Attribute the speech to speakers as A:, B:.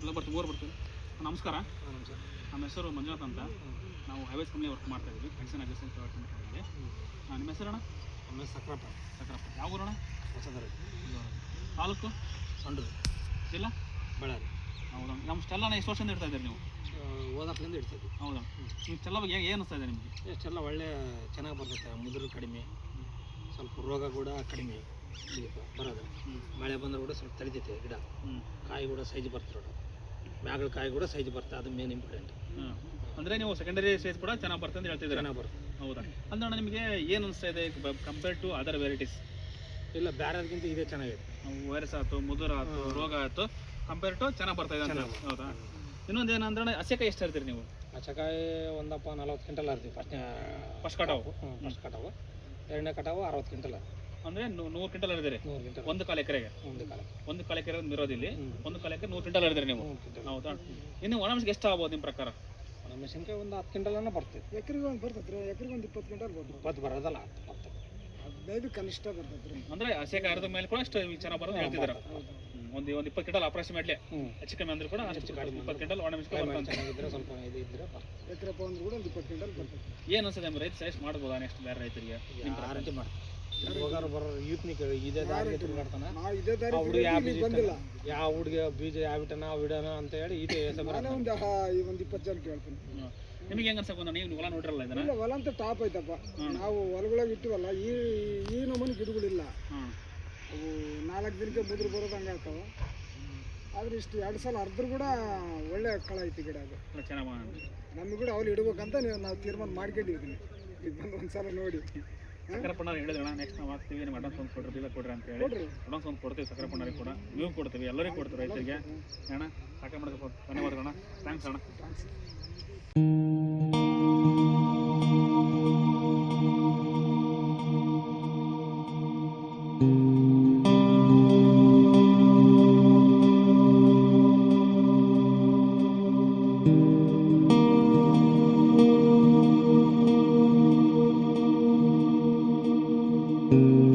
A: ಎಲ್ಲ ಬರ್ತೀವಿ ಮೂರು ಬರ್ತೀವಿ. ನಮಸ್ಕಾರ. ನಮ್ಮ ಹೆಸರು ಮಂಜುನಾಥ್ ಅಂತ. ನಾವು ಹೈವೇಸ್ ಕಂಪ್ನಿ ವರ್ಕ್ ಮಾಡ್ತಾ ಇದ್ವಿ. ಎಕ್ಸನ್ ಅಗ್ರಿಸೆನ್ಸ್ ಕಂಪ್ನಿಯಲ್ಲಿ ನಿಮ್ಮ ಹೆಸರಣ್ಣ
B: ಆಮೇಲೆ ಸಕ್ರಪ್ಪ.
A: ಸಕ್ರಪ್ಪ. ಯಾವ ಊರಣ್ಣ
B: ಹೊಸದರ.
A: ತಾಲೂಕು?
B: ಸಂಡ್ರು.
A: ಇಲ್ಲ
B: ಬಳ್ಳಾರಿ.
A: ಹೌದಾ? ನಮ್ಮ ಸ್ಟೆಲ್ಲನ ಎಷ್ಟು ವರ್ಷದಿಂದ ಇಡ್ತಾ ಇದ್ದೀರಿ ನೀವು?
B: ಓದಾಕ್ಲಿಂದ ಇಡ್ತಾ ಇದ್ದೀವಿ.
A: ಹೌದಾ? ನಿಮ್ಮ ಸ್ಟೆಲ್ಲ ಬಗ್ಗೆ ಏನು ಅನಿಸ್ತಾ ಇದೆ ನಿಮಗೆ?
B: ಎಷ್ಟೆಲ್ಲ ಒಳ್ಳೆ ಚೆನ್ನಾಗಿ ಬರ್ತೈತೆ. ಮುದುರು ಕಡಿಮೆ. ಸ್ವಲ್ಪ ರೋಗ ಕೂಡ ಕಡಿಮೆ. ಬರೋದು ಮಳೆ ಬಂದರೂ ಕೂಡ ಸ್ವಲ್ಪ ತಡಿತೈತೆ ಗಿಡ.
A: ಹ್ಞೂ
B: ಕಾಯಿ ಕೂಡ ಸೈಜ್ ಬರ್ತದೆ ಮ್ಯಾಗಳ ಕಾಯಿ ಕೂಡ ಸೈಜ್ ಬರ್ತದೆ ಅದು ಮೇನ್ ಇಂಪಾರ್ಟೆಂಟ್
A: ಅಂದ್ರೆ ನೀವು ಸೆಕೆಂಡರಿ ಸೈಜ್ ಕೂಡ ಚೆನ್ನಾಗಿ ಬರ್ತದೆ ಅಂತ ಹೇಳ್ತಿದ್ದೀರಾ?
B: ಚೆನ್ನಾಗಿ ಬರ್ತದೆ.
A: ಹೌದಾ? ಅಂದ್ರೆ ನಿಮಗೆ ಏನು ಅನಿಸ್ತಾ ಇದೆ ಕಂಪೇರ್ ಟು ಅದರ್ ವೆರೈಟೀಸ್
B: ಇಲ್ಲ ಬೇರೆದಕ್ಕಿಂತ ಇದೇ ಚೆನ್ನಾಗಿದೆ.
A: ವೈರಸ್ ಆಯ್ತು ಮುದುರ ಆಯ್ತು ರೋಗ ಆಯ್ತು ಕಂಪೇರ್ ಟು ಚೆನ್ನಾಗಿ ಬರ್ತಾ ಇದೆ ಅಂತ ಹೌದಾ? ಇನ್ನೊಂದು ಏನಂದ್ರೆ ಹಸೆಕಾಯಿ ಎಷ್ಟು ಇರ್ತೀರಿ ನೀವು?
B: ಹಸೆಕಾಯಿ ಒಂದಪ್ಪ ನಲ್ವತ್ತು ಕ್ವಿಂಟಲ್ ಇರ್ತೀವಿ ಫಸ್ಟ್
A: ಫಸ್ಟ್ ಕಟಾವು?
B: ಫಸ್ಟ್ ಕಟಾವು. ಎರಡನೇ ಕಟಾವು ಅರವತ್ತು ಕ್ವಿಂಟಲ್
A: ಅಂದ್ರೆ ನೂ- ನೂರು ಕ್ವಿಂಟಲ್
B: ಹರಿದಿರಿ. ಕ್ವಿಂಟಲ್.
A: ಒಂದು ಕಾಲ ಎಕರೆಗೆ.
B: ಒಂದು ಕಾಲ.
A: ಎಕರೆ ಇರೋದಿಲ್ಲಿ.
B: ಹ್ಞೂ
A: ಒಂದು ಕಾಲ ಎಕರೆ ನೂರು ಕ್ವಿಂಟಲ್ ಹರಿದಿರಿ ನೀವು.
B: ಕ್ವಿಂಟಲ್.
A: ಹೌದಾ? ಇನ್ನು ಒಣಮೆಣಸಿಗೆ ಎಷ್ಟು ಆಗ್ಬೋದು ನಿಮ್ಮ ಪ್ರಕಾರ?
B: ಮೆಣಸಿನ್ಕಾಯಿ ಒಂದು ಹತ್ತು ಕ್ವಿಂಟಲನ್ನ ಬರ್ತೈತೆ
C: ಎಕರೆಗೆ ಒಂದು ಬರ್ತೈತೆ ರೀ ಎಕರೆಗೆ ಒಂದು ಇಪ್ಪತ್ತು ಕ್ವಿಂಟಲ್ ಬರ್ತದೆ.
B: ಇಪ್ಪತ್ತು ಬರೋದಲ್ಲ ಬರ್ತದೆ
C: ಹದಿನೈದು ಕನಿಷ್ಠ ಬರ್ತೈತೆ
A: ಅಂದ್ರೆ ಹಸೆಕಾಯಿ ಅರ್ಧ ಮೇಲೆ ಕೂಡ ಅಷ್ಟು ಚೆನ್ನಾಗಿ ಬರೋದು ಹೇಳ್ತಿದ್ದಾರೆ. ಒಂದು ಒಂದು ಇಪ್ಪತ್ತು ಕ್ವಿಂಟಲ್ ಅಪ್ರಾಕ್ಸಿಮೇಟ್ಲಿ ಹೆಚ್ಚು ಕಮ್ಮಿ ಅಂದ್ರೆ ಕೂಡ ಅಷ್ಟು ಇಪ್ಪತ್ತು ಕ್ವಿಂಟಲ್ ಬರ್ತಂತೆ
B: ಸ್ವಲ್ಪ ಇದು ಇದ್ರೆ
C: ಎಕರೆ ಒಂದು ಕೂಡ ಒಂದು ಇಪ್ಪತ್ತು ಕ್ವಿಂಟಲ್ ಬರ್ತೈತೆ
A: ಏನು ಅನ್ಸುತ್ತೆ ನಮ್ಮ ರೈತ ಸಜೆಸ್ಟ್ ಮಾಡ್ಬೋದಾ ನೆಕ್ಸ್ಟ್ ಬೇರೆ ರೈತರಿಗೆ?
B: ಗ್ಯಾರಂಟಿ ಮಾಡ್ತಾರೆ. ಹೋಗಾರ ಬರೋರು ಕೇಳಿ ಇದೇ ದಾರಿ ತಿರುಗಾಡ್ತಾನೆ.
C: ನಾವು ಇದೇ ದಾರಿ
B: ಹುಡುಗ ಯಾವ ಬೀಜ
C: ಬಂದಿಲ್ಲ.
B: ಯಾವ ಹುಡುಗ ಬೀಜ ಯಾವ ಇಡನ ಅಂತ ಹೇಳಿ ಇದೆ ಹೆಸರು
C: ನಾನೇ ಒಂದು ಈ ಒಂದು ಇಪ್ಪತ್ತು ಜನ ಕೇಳ್ತೀನಿ.
A: ನಿಮಗೆ ಹೆಂಗ ಅನ್ಸಕ್ಕೆ ನೀವು ಹೊಲ ನೋಡಿರಲ್ಲ ಇದನ್ನ?
C: ಇಲ್ಲ ಹೊಲ ಅಂತ ಟಾಪ್ ಐತಪ್ಪ. ನಾವು ಹೊಲಗೊಳಗೆ ಇಟ್ಟಿವಲ್ಲ ಈ ಈ ನಮೂನಿ ಗಿಡಗಳಿಲ್ಲ. ಅವು ನಾಲ್ಕು ದಿನಕ್ಕೆ ಮುದ್ರು ಬರೋದು ಹಂಗೆ ಆಗ್ತಾವ. ಆದ್ರೆ ಇಷ್ಟು ಎರಡು ಸಲ ಅರ್ಧರು ಕೂಡ ಒಳ್ಳೆ ಕಳ ಐತಿ ಗಿಡ ಅದು. ನಮ್ಗೆ ಕೂಡ ಅವ್ರು ಇಡ್ಬೇಕಂತ ನೀವು ನಾವು ತೀರ್ಮಾನ ಮಾಡ್ಕೊಂಡಿದ್ದೀವಿ ಇದು ಬಂದು ಒಂದು ಸಲ ನೋಡಿ.
A: ಸಕ್ಕರೆಪಣ್ಣ ಹೇಳಿದ್ರಣ ನೆಕ್ಸ್ಟ್ ನಾವು ಆಗ್ತೀವಿ ನಿಮ್ಗೆ ಅಡ್ವಾನ್ಸ್ ಒಂದು ಕೊಡ್ರಿ ಬೀಗ ಕೊಡ್ರಿ ಅಂತ ಹೇಳಿ. ಅಡ್ವಾನ್ಸ್ ಒಂದು ಕೊಡ್ತೀವಿ ಸಕ್ಕರೆಪಣ್ಣರಿಗೆ ಕೂಡ. ನೀವು ಕೊಡ್ತೀವಿ ಎಲ್ಲರಿಗೂ ಕೊಡ್ತೀವಿ ರೈತರಿಗೆ. ಅಣ್ಣ ಸಾಕ ಮಾಡೋದಕ್ಕೆ ಧನ್ಯವಾದಗಳಣ್ಣ ಥ್ಯಾಂಕ್ಸ್ ಅಣ್ಣ.
C: Thanks thank you.